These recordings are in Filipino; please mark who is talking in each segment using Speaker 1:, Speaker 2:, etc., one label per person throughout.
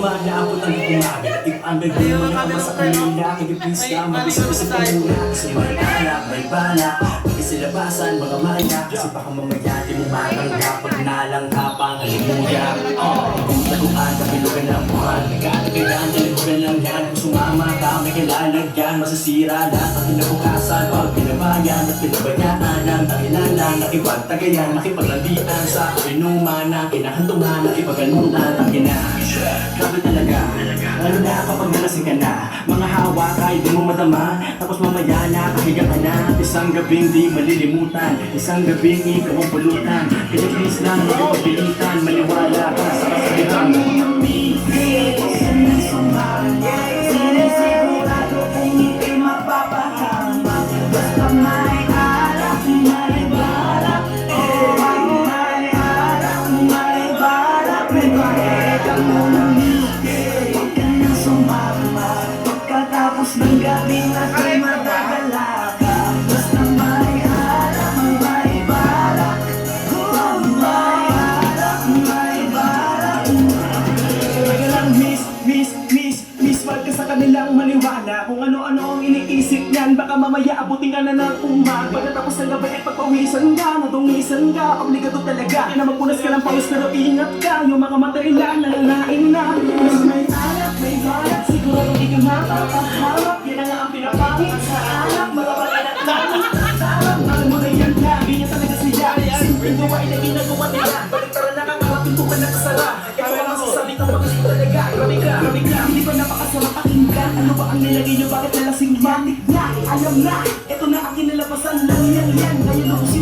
Speaker 1: maaga ako ng umaga If ang gagawin mo na ako sa kanila Igipis ka, mabisipis sa kanila Kasi may anak, may bala. Isilabasan, mga maya. Kasi baka mamaya di mo makangga Pag nalangga, pangalimuya Oh, kung taguan, kapilugan ang kilalagyan Masasira lahat ang kinabukasan. Pag pinabayan at pinabayaan Ang dahilan lang, nakipagtagayan Nakipaglandian sa inuman Na kinahantungan, nakipaganunan Ang ina, grabe talaga. Lalo na kapag nalasing ka na. Mga hawa kahit di mo madama. Tapos mamaya nakahiga ka na. Isang gabing di malilimutan. Isang gabing ikaw ang pulutan. Kaya please lang, kang pagpilitan Maniwala ka sa kasabihan
Speaker 2: Sinisigurado Ka
Speaker 1: kanilang maniwala Kung ano-ano ang iniisip niyan Baka mamaya abutin ka na ng umag Pagkatapos ng gabi ay pagpawisan ka Nadungisan ka, obligado talaga Na magpunas ka ng pawis pero ingat ka Yung mga material na nanain na Mas may alak, may balak Siguro hindi ka mapapahawak Yan na ang pinapawit sa alak Mga pag-anak namin Sarap, alam mo na yan niya talaga siya Simple gawa ay naging nagawa nila Baliktaran na ang mga pintuan na kasara Ito ang masasabi ng mga talaga Grabe ka, grabe ka Hindi napakasama pakinggan Ano ba ang nilagay niyo? Bakit nalasing matik na? Alam na, ito na ang kinalabasan ng yan yan Ngayon lukusin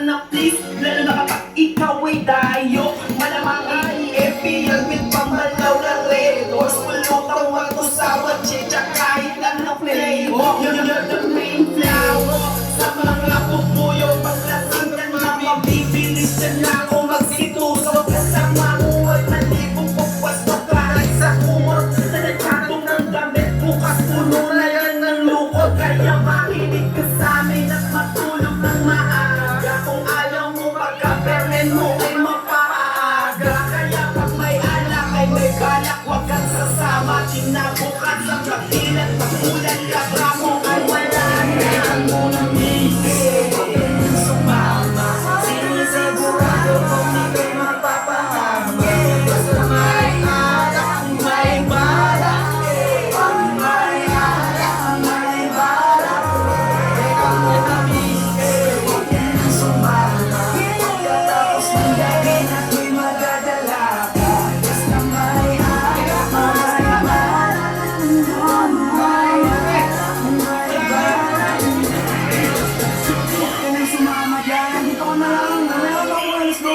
Speaker 1: sana please Lalo na kapag ikaw ay dayo. Malamang ay FPL with pambalaw na red Horse pulutang mag-usawa Chicha kahit flavor. You're, Gracias.